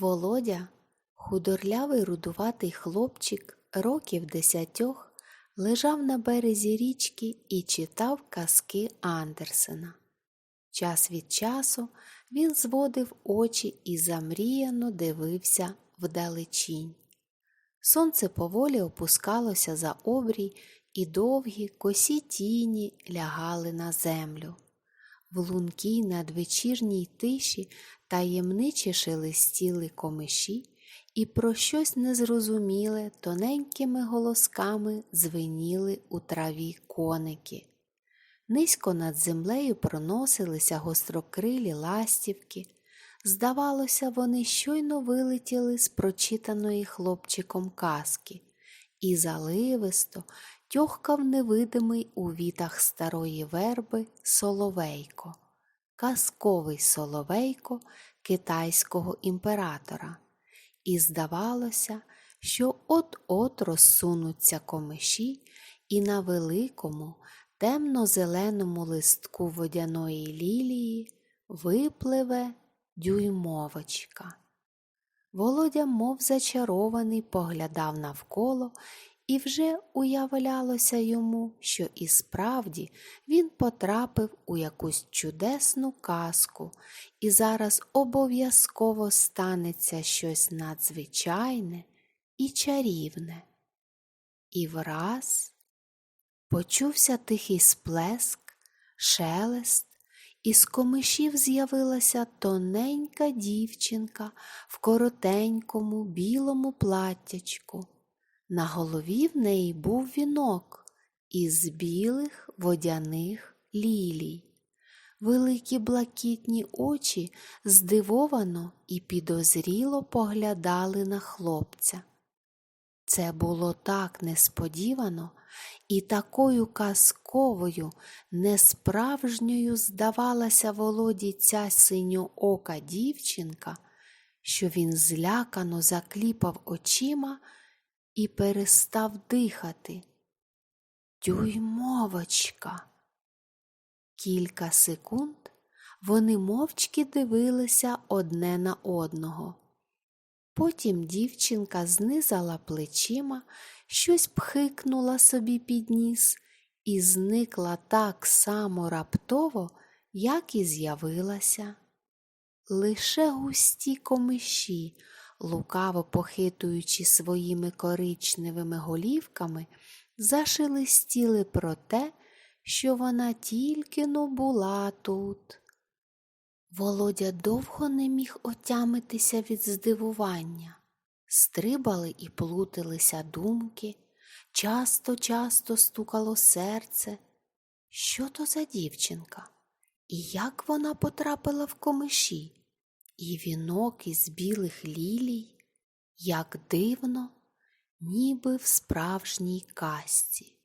Володя, худорлявий рудуватий хлопчик років десятьох, лежав на березі річки і читав казки Андерсена. Час від часу він зводив очі і замріяно дивився вдалечінь. Сонце поволі опускалося за обрій, і довгі косі тіні лягали на землю. В лункій надвечірній тиші таємниче шелестіли комиші, і про щось незрозуміле тоненькими голосками звеніли у траві коники. Низько над землею проносилися гострокрилі ластівки. Здавалося, вони щойно вилетіли з прочитаної хлопчиком казки, і заливисто тьохкав невидимий у вітах старої верби соловейко, казковий соловейко китайського імператора. І здавалося, що от-от розсунуться комиші, і на великому, темно-зеленому листку водяної лілії випливе дюймовочка. Володя, мов зачарований, поглядав навколо, і вже уявлялося йому, що і справді він потрапив у якусь чудесну казку, і зараз обов'язково станеться щось надзвичайне і чарівне. І враз почувся тихий сплеск, шелест, і з комишів з'явилася тоненька дівчинка в коротенькому білому платтячку. На голові в неї був вінок із білих водяних лілій. Великі блакитні очі здивовано і підозріло поглядали на хлопця. Це було так несподівано і такою казковою, несправжньою здавалася Володі ця синьоока дівчинка, що він злякано закліпав очима і перестав дихати. Дюймовочка. Кілька секунд вони мовчки дивилися одне на одного. Потім дівчинка знизала плечима, щось пхикнула собі під ніс і зникла так само раптово, як і з'явилася. Лише густі комиші, лукаво похитуючи своїми коричневими голівками, зашелестіли про те, що вона тільки но була тут. Володя довго не міг отямитися від здивування. Стрибали і плуталися думки, часто часто стукало серце. Що то за дівчинка? І як вона потрапила в комиші? І вінок із білих лілій, як дивно, ніби в справжній казці.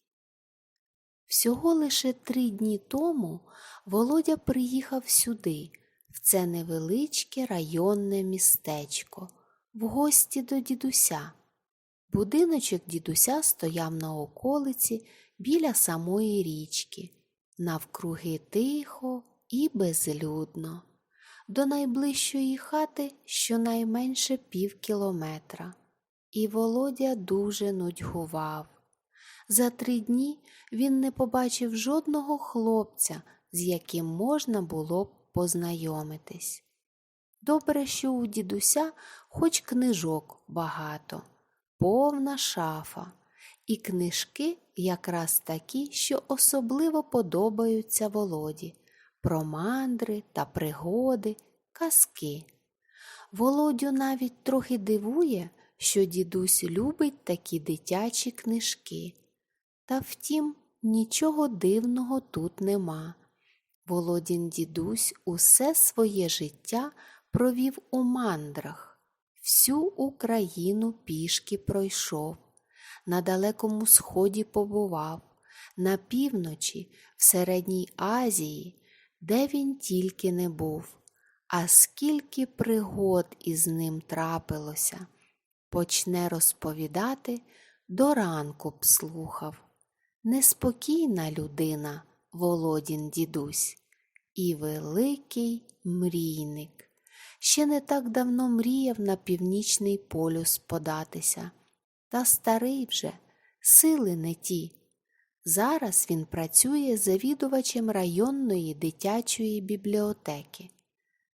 Всього лише три дні тому Володя приїхав сюди, в це невеличке районне містечко, в гості до дідуся. Будиночок дідуся стояв на околиці біля самої річки, навкруги тихо і безлюдно. До найближчої хати щонайменше пів кілометра. І Володя дуже нудьгував. За три дні він не побачив жодного хлопця, з яким можна було б познайомитись. Добре, що у дідуся хоч книжок багато, повна шафа, і книжки якраз такі, що особливо подобаються Володі про мандри та пригоди, казки. Володю навіть трохи дивує, що дідусь любить такі дитячі книжки. Та втім, нічого дивного тут нема. Володін дідусь усе своє життя провів у мандрах, всю Україну пішки пройшов, на далекому сході побував, на півночі, в Середній Азії, де він тільки не був, а скільки пригод із ним трапилося, почне розповідати, до ранку б слухав. Неспокійна людина, Володін дідусь, і великий мрійник. Ще не так давно мріяв на північний полюс податися. Та старий вже, сили не ті. Зараз він працює завідувачем районної дитячої бібліотеки.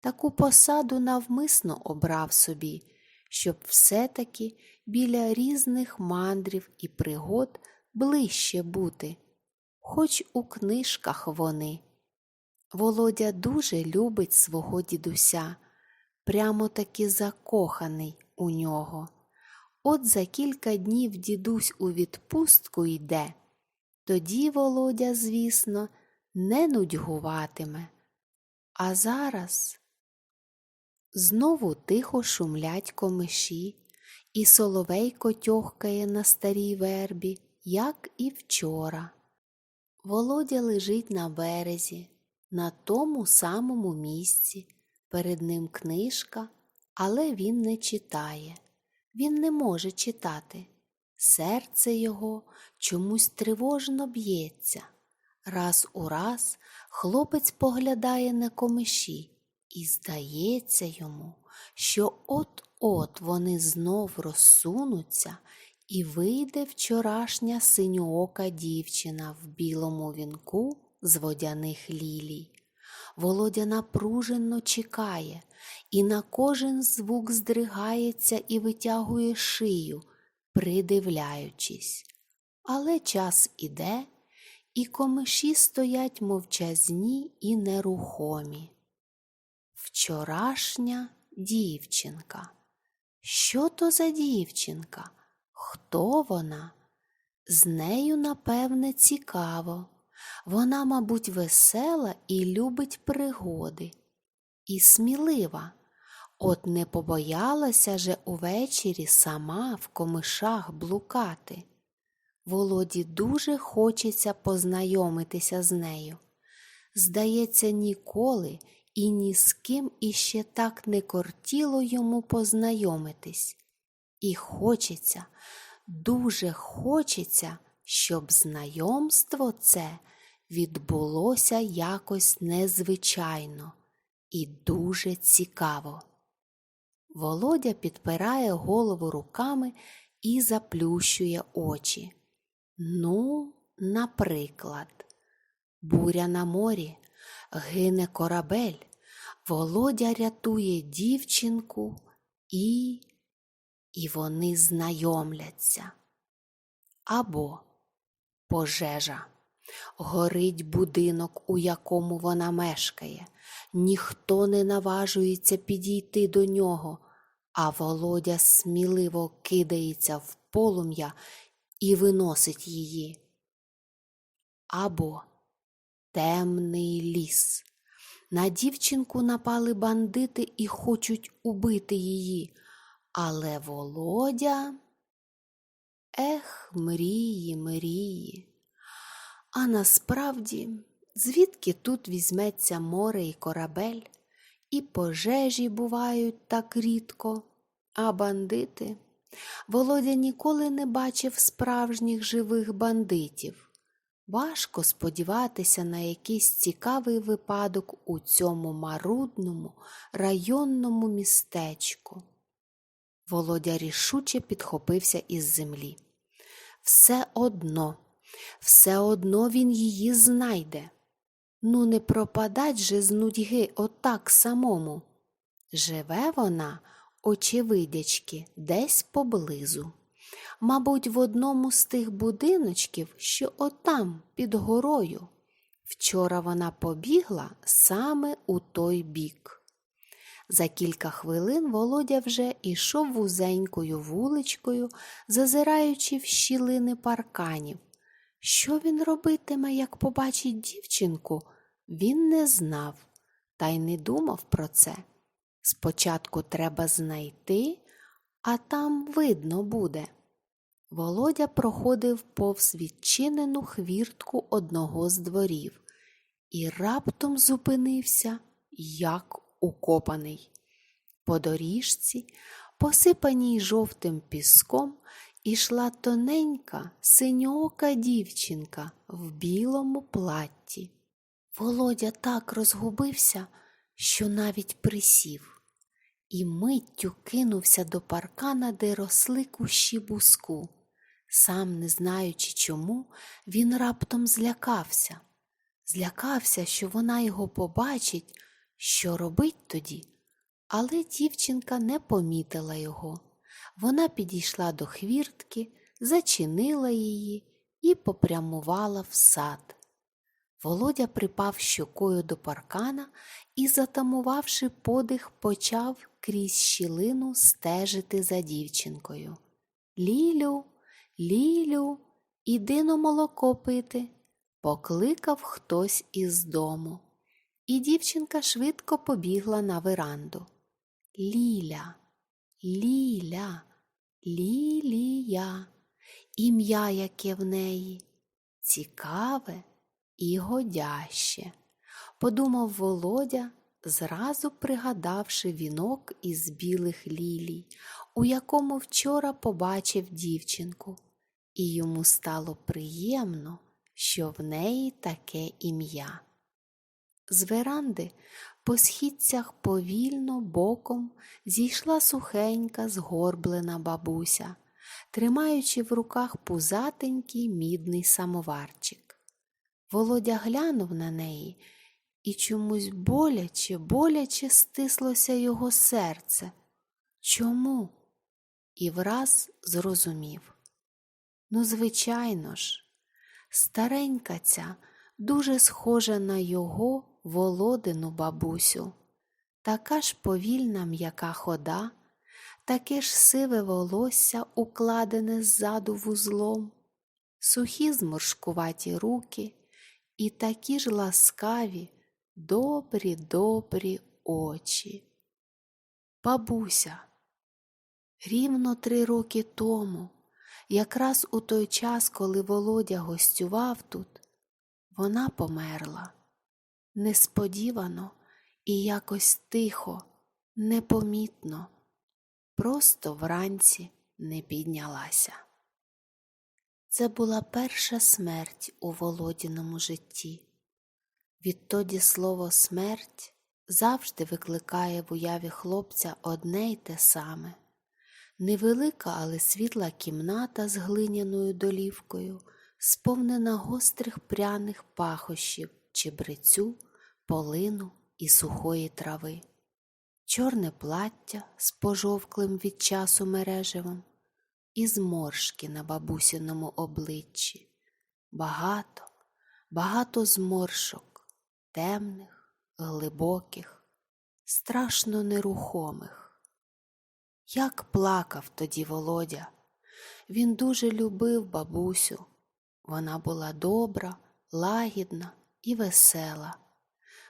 Таку посаду навмисно обрав собі, щоб все-таки біля різних мандрів і пригод ближче бути, хоч у книжках вони. Володя дуже любить свого дідуся, прямо таки закоханий у нього. От за кілька днів дідусь у відпустку йде, тоді Володя, звісно, не нудьгуватиме. А зараз знову тихо шумлять комиші, і соловейко тьохкає на старій вербі, як і вчора. Володя лежить на березі, на тому самому місці, перед ним книжка, але він не читає. Він не може читати. Серце його чомусь тривожно б'ється. Раз у раз хлопець поглядає на комиші, і здається йому, що от-от вони знов розсунуться, і вийде вчорашня синьоока дівчина в білому вінку з водяних лілій. Володя напружено чекає, і на кожен звук здригається і витягує шию, придивляючись. Але час іде, і комиші стоять мовчазні і нерухомі. Вчорашня дівчинка. Що то за дівчинка? Хто вона? З нею, напевне, цікаво. Вона, мабуть, весела і любить пригоди. І смілива. От не побоялася же увечері сама в комишах блукати. Володі дуже хочеться познайомитися з нею. Здається, ніколи і ні з ким іще так не кортіло йому познайомитись. І хочеться, дуже хочеться, щоб знайомство це відбулося якось незвичайно і дуже цікаво. Володя підпирає голову руками і заплющує очі. Ну, наприклад, буря на морі, гине корабель, Володя рятує дівчинку і. і вони знайомляться. Або пожежа. Горить будинок, у якому вона мешкає. Ніхто не наважується підійти до нього, а Володя сміливо кидається в полум'я і виносить її. Або темний ліс. На дівчинку напали бандити і хочуть убити її, але Володя. Ех, мрії, мрії. А насправді, звідки тут візьметься море і корабель, і пожежі бувають так рідко, а бандити. Володя ніколи не бачив справжніх живих бандитів. Важко сподіватися на якийсь цікавий випадок у цьому марудному районному містечку. Володя рішуче підхопився із землі. Все одно, все одно він її знайде. Ну, не пропадать же з нудьги отак самому. Живе вона, очевидячки, десь поблизу. Мабуть, в одному з тих будиночків, що отам, під горою. Вчора вона побігла саме у той бік. За кілька хвилин Володя вже ішов вузенькою вуличкою, зазираючи в щілини парканів. Що він робитиме, як побачить дівчинку, він не знав та й не думав про це. Спочатку треба знайти, а там видно буде. Володя проходив повз відчинену хвіртку одного з дворів і раптом зупинився, як укопаний. По доріжці, посипаній жовтим піском, ішла тоненька синьока дівчинка в білому платті. Володя так розгубився, що навіть присів. і миттю кинувся до паркана, де росли кущі буску. Сам не знаючи чому, він раптом злякався. Злякався, що вона його побачить, що робить тоді. Але дівчинка не помітила його. Вона підійшла до хвіртки, зачинила її і попрямувала в сад. Володя припав щокою до паркана і, затамувавши подих, почав крізь щілину стежити за дівчинкою. Лілю, Лілю, іди на молоко пити, покликав хтось із дому. І дівчинка швидко побігла на веранду. Ліля, Ліля, Лілія, ім'я яке в неї, цікаве і годяще, подумав Володя, зразу пригадавши вінок із білих лілій, у якому вчора побачив дівчинку, і йому стало приємно, що в неї таке ім'я. З веранди по східцях повільно боком зійшла сухенька згорблена бабуся, тримаючи в руках пузатенький мідний самоварчик. Володя глянув на неї, і чомусь боляче, боляче стислося його серце. Чому? І враз зрозумів. Ну, звичайно ж, старенька ця дуже схожа на його володину бабусю, така ж повільна м'яка хода, таке ж сиве волосся, укладене ззаду вузлом, сухі зморшкуваті руки і такі ж ласкаві, добрі, добрі очі. Бабуся, рівно три роки тому, якраз у той час, коли Володя гостював тут, вона померла несподівано і якось тихо, непомітно, просто вранці не піднялася. Це була перша смерть у Володіному житті. Відтоді слово смерть завжди викликає в уяві хлопця одне й те саме. Невелика, але світла кімната з глиняною долівкою, сповнена гострих пряних пахощів, чебрецю, полину і сухої трави, чорне плаття з пожовклим від часу мережевом і зморшки на бабусіному обличчі. Багато, багато зморшок, темних, глибоких, страшно нерухомих. Як плакав тоді Володя. Він дуже любив бабусю. Вона була добра, лагідна і весела.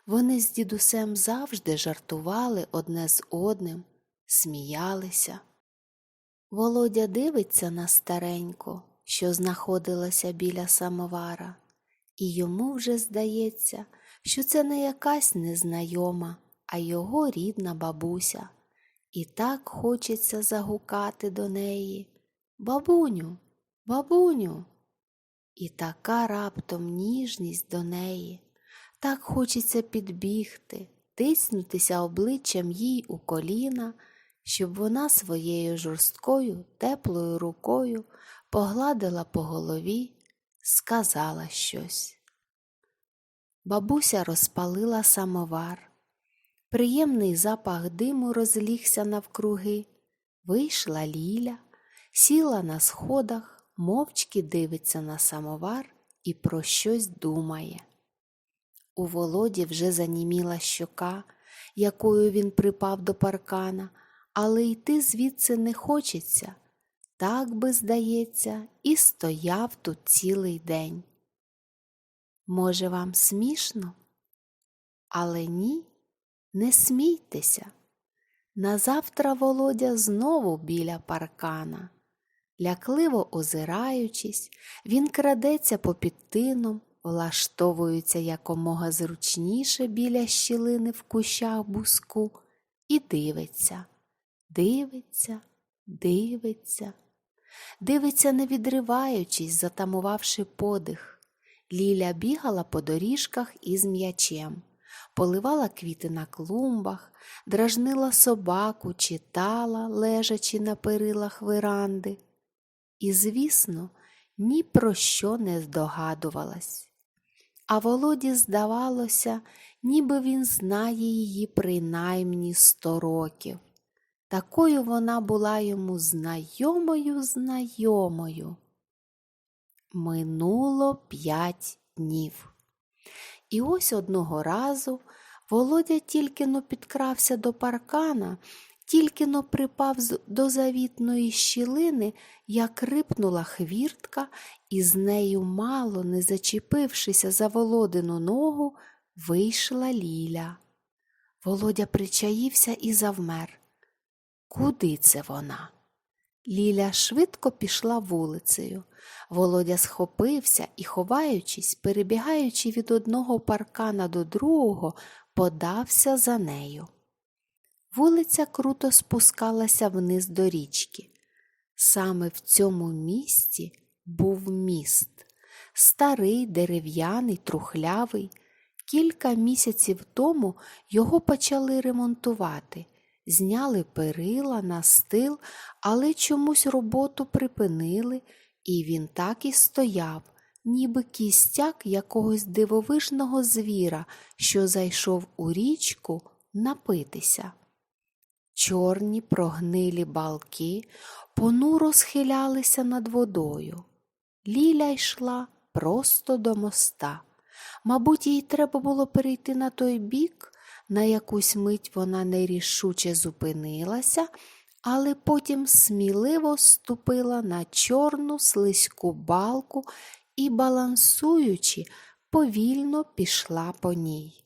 Вони з дідусем завжди жартували одне з одним, сміялися. Володя дивиться на стареньку, що знаходилася біля самовара, і йому вже здається, що це не якась незнайома, а його рідна бабуся. І так хочеться загукати до неї Бабуню, бабуню. І така раптом ніжність до неї, так хочеться підбігти, тиснутися обличчям їй у коліна, щоб вона своєю жорсткою, теплою рукою погладила по голові, сказала щось. Бабуся розпалила самовар. Приємний запах диму розлігся навкруги. Вийшла Ліля, сіла на сходах, мовчки дивиться на самовар і про щось думає. У Володі вже заніміла щока, якою він припав до паркана, але йти звідси не хочеться. Так би, здається, і стояв тут цілий день. Може, вам смішно? Але ні. Не смійтеся. Назавтра Володя знову біля паркана. Лякливо озираючись, він крадеться попід тином, влаштовується якомога зручніше біля щілини в кущах буску і дивиться, дивиться, дивиться, дивиться, не відриваючись, затамувавши подих. Ліля бігала по доріжках із м'ячем. поливала квіти на клумбах, дражнила собаку, читала, лежачи на перилах веранди. І, звісно, ні про що не здогадувалась. А Володі здавалося, ніби він знає її принаймні сто років. Такою вона була йому знайомою знайомою. Минуло п'ять днів. І ось одного разу Володя тільки но підкрався до паркана, тільки но припав до завітної щілини, як рипнула хвіртка, і з нею, мало не зачепившися за Володину ногу, вийшла Ліля. Володя причаївся і завмер. Куди це вона? Ліля швидко пішла вулицею. Володя схопився і, ховаючись, перебігаючи від одного паркана до другого, подався за нею. Вулиця круто спускалася вниз до річки. Саме в цьому місці був міст. Старий, дерев'яний, трухлявий. Кілька місяців тому його почали ремонтувати. Зняли перила, настил, але чомусь роботу припинили, і він так і стояв, ніби кістяк якогось дивовижного звіра, що зайшов у річку напитися. Чорні прогнилі балки понуро схилялися над водою. Ліля йшла просто до моста. Мабуть, їй треба було перейти на той бік, на якусь мить вона нерішуче зупинилася, але потім сміливо ступила на чорну слизьку балку і, балансуючи, повільно пішла по ній.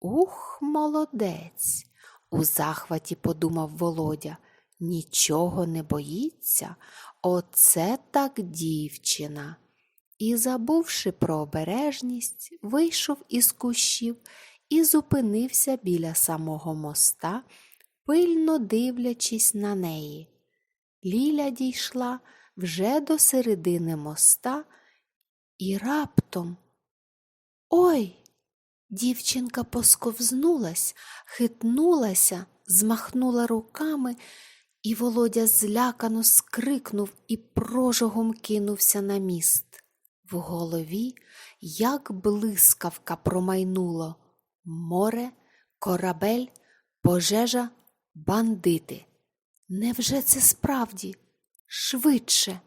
Ух, молодець! у захваті подумав Володя. Нічого не боїться, оце так дівчина. І, забувши про обережність, вийшов із кущів і зупинився біля самого моста, пильно дивлячись на неї. Ліля дійшла вже до середини моста і раптом. Ой! Дівчинка посковзнулась, хитнулася, змахнула руками, і Володя злякано скрикнув і прожогом кинувся на міст. В голові, як блискавка, промайнуло море, корабель, пожежа, бандити. Невже це справді? Швидше.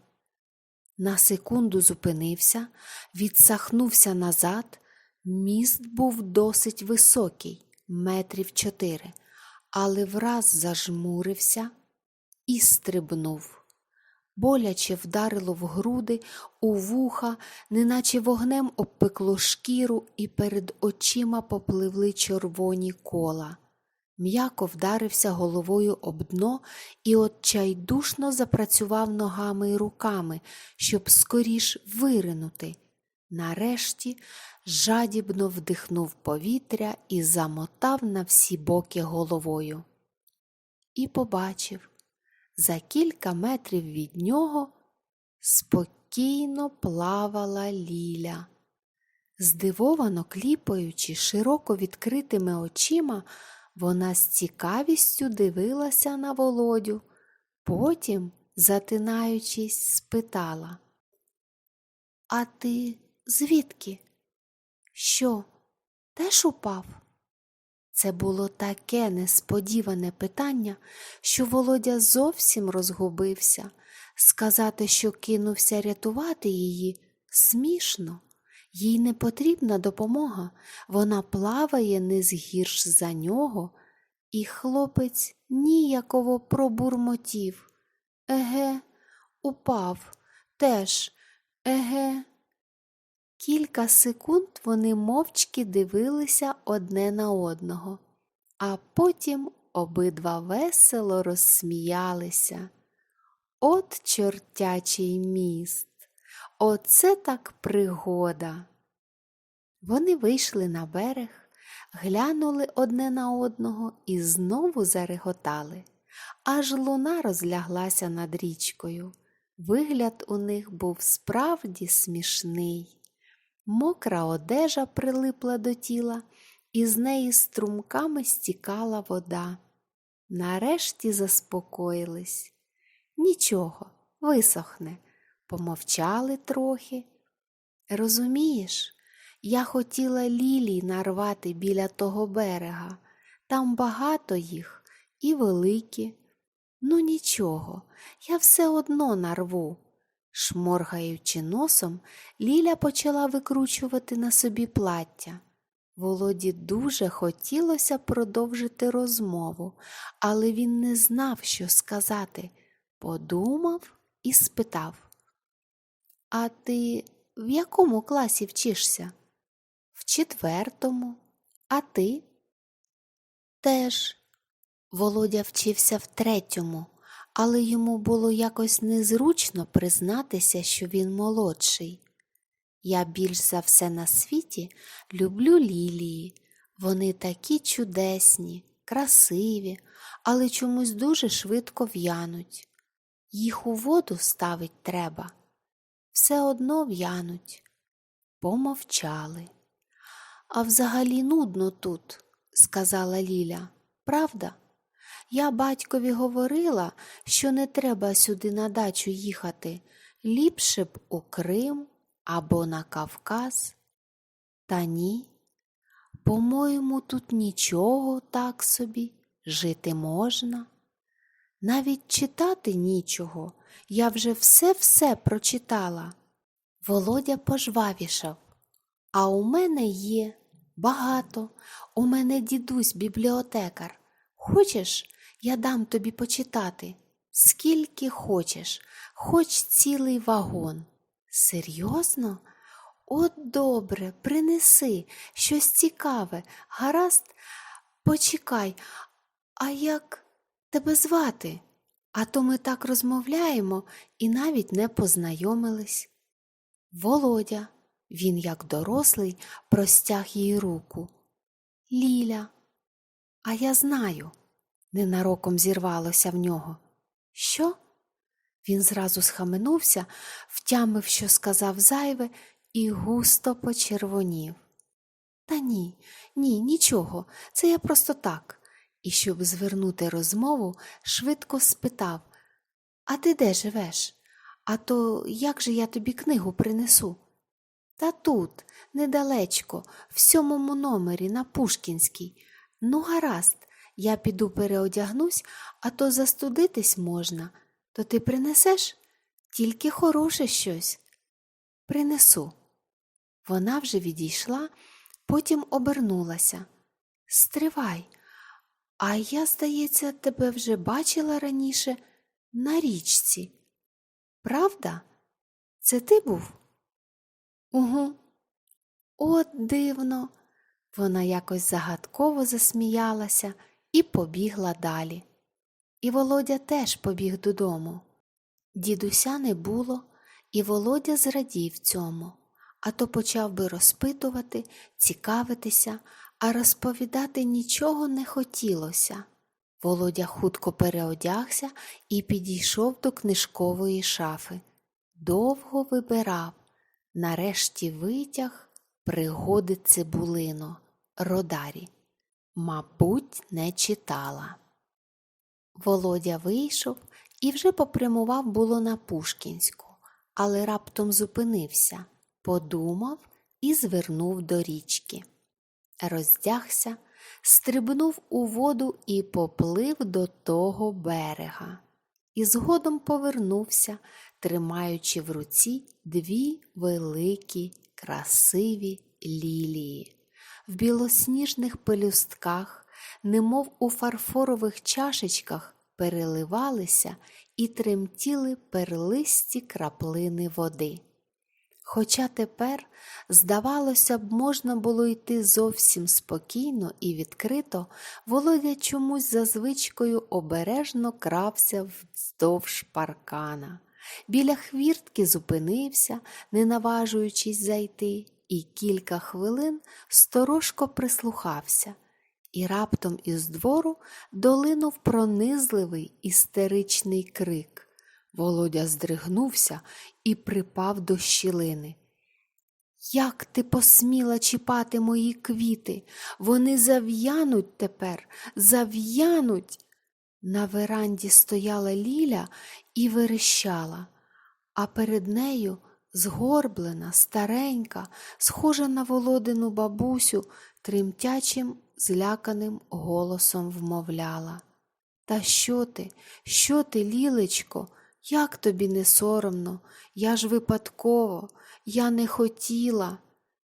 На секунду зупинився, відсахнувся назад. Міст був досить високий, метрів чотири, але враз зажмурився і стрибнув. Боляче вдарило в груди, у вуха, неначе вогнем обпекло шкіру, і перед очима попливли червоні кола. М'яко вдарився головою об дно і отчайдушно запрацював ногами й руками, щоб скоріш виринути. Нарешті жадібно вдихнув повітря і замотав на всі боки головою. І побачив, за кілька метрів від нього спокійно плавала Ліля. Здивовано кліпаючи широко відкритими очима, вона з цікавістю дивилася на володю, потім, затинаючись, спитала А ти звідки? Що, теж упав? Це було таке несподіване питання, що Володя зовсім розгубився. Сказати, що кинувся рятувати її, смішно. Їй не потрібна допомога, вона плаває не згірш за нього, і хлопець ніяково пробурмотів. Еге, упав, теж, еге. Кілька секунд вони мовчки дивилися одне на одного, а потім обидва весело розсміялися. От чортячий міст, оце так пригода. Вони вийшли на берег, глянули одне на одного і знову зареготали. Аж луна розляглася над річкою. Вигляд у них був справді смішний. Мокра одежа прилипла до тіла, і з неї струмками стікала вода. Нарешті заспокоїлись. Нічого, висохне, помовчали трохи. Розумієш, я хотіла лілій нарвати біля того берега. Там багато їх і великі. Ну нічого, я все одно нарву. Шморгаючи носом, Ліля почала викручувати на собі плаття. Володі дуже хотілося продовжити розмову, але він не знав, що сказати. Подумав і спитав. А ти в якому класі вчишся? В четвертому. А ти? Теж. Володя вчився в третьому, але йому було якось незручно признатися, що він молодший. Я більш за все на світі люблю лілії. Вони такі чудесні, красиві, але чомусь дуже швидко в'януть. Їх у воду ставить треба. Все одно в'януть. Помовчали. А взагалі нудно тут, сказала Ліля. Правда? Я батькові говорила, що не треба сюди на дачу їхати, ліпше б у Крим або на Кавказ. Та ні. По-моєму, тут нічого так собі, жити можна. Навіть читати нічого, я вже все-все прочитала. Володя пожвавішав. А у мене є багато. У мене дідусь бібліотекар. Хочеш, я дам тобі почитати, скільки хочеш, хоч цілий вагон. Серйозно? От добре, принеси щось цікаве, гаразд, почекай, а як тебе звати? А то ми так розмовляємо і навіть не познайомились. Володя, він, як дорослий, простяг їй руку. Ліля, а я знаю, ненароком зірвалося в нього. Що? Він зразу схаменувся, втямив, що сказав зайве, і густо почервонів. Та ні, ні, нічого, це я просто так. І щоб звернути розмову, швидко спитав А ти де живеш? А то як же я тобі книгу принесу? Та тут, недалечко, в сьомому номері на Пушкінській. Ну, гаразд, я піду переодягнусь, а то застудитись можна. То ти принесеш? Тільки хороше щось. Принесу. Вона вже відійшла, потім обернулася. Стривай, а я, здається, тебе вже бачила раніше на річці. Правда? Це ти був? Угу. От дивно. Вона якось загадково засміялася і побігла далі. І Володя теж побіг додому. Дідуся не було, і Володя зрадів цьому, а то почав би розпитувати, цікавитися, а розповідати нічого не хотілося. Володя хутко переодягся і підійшов до книжкової шафи. Довго вибирав, нарешті витяг пригоди цибулино, Родарі. Мабуть, не читала. Володя вийшов і вже попрямував було на Пушкінську, але раптом зупинився, подумав і звернув до річки. Роздягся, стрибнув у воду і поплив до того берега. І згодом повернувся, тримаючи в руці дві великі, красиві лілії. В білосніжних пелюстках, немов у фарфорових чашечках, переливалися і тремтіли перлисті краплини води. Хоча тепер, здавалося б, можна було йти зовсім спокійно і відкрито, Володя чомусь за звичкою обережно крався вздовж паркана. Біля хвіртки зупинився, не наважуючись зайти, і кілька хвилин сторожко прислухався, і раптом із двору долинув пронизливий істеричний крик. Володя здригнувся і припав до щілини. Як ти посміла чіпати мої квіти? Вони зав'януть тепер, зав'януть. На веранді стояла Ліля і верещала, а перед нею згорблена, старенька, схожа на володину бабусю, тремтячим, зляканим голосом вмовляла. Та що ти, що ти, лілечко, як тобі не соромно? Я ж випадково, я не хотіла.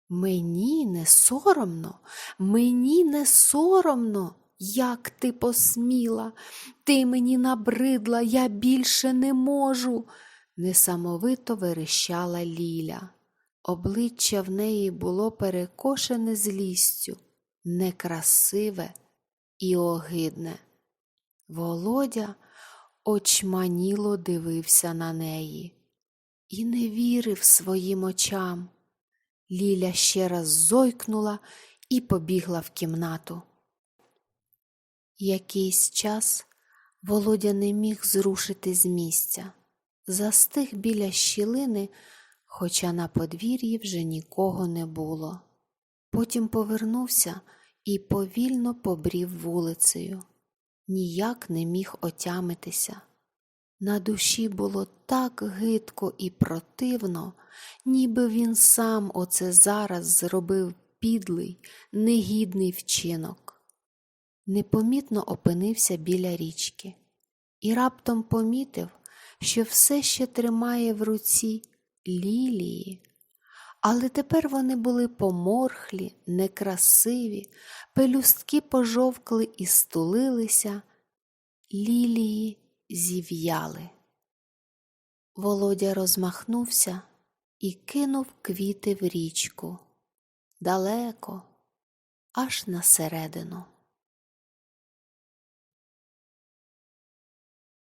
Мені не соромно, мені не соромно, як ти посміла, ти мені набридла, я більше не можу, несамовито верещала Ліля. Обличчя в неї було перекошене злістю, некрасиве і огидне. Володя очманіло дивився на неї і не вірив своїм очам. Ліля ще раз зойкнула і побігла в кімнату. Якийсь час Володя не міг зрушити з місця, застиг біля щілини, хоча на подвір'ї вже нікого не було. Потім повернувся і повільно побрів вулицею. Ніяк не міг отямитися. На душі було так гидко і противно, ніби він сам оце зараз зробив підлий, негідний вчинок. Непомітно опинився біля річки і раптом помітив, що все ще тримає в руці лілії. Але тепер вони були поморхлі, некрасиві, пелюстки пожовкли і стулилися, лілії зів'яли. Володя розмахнувся і кинув квіти в річку далеко, аж на середину.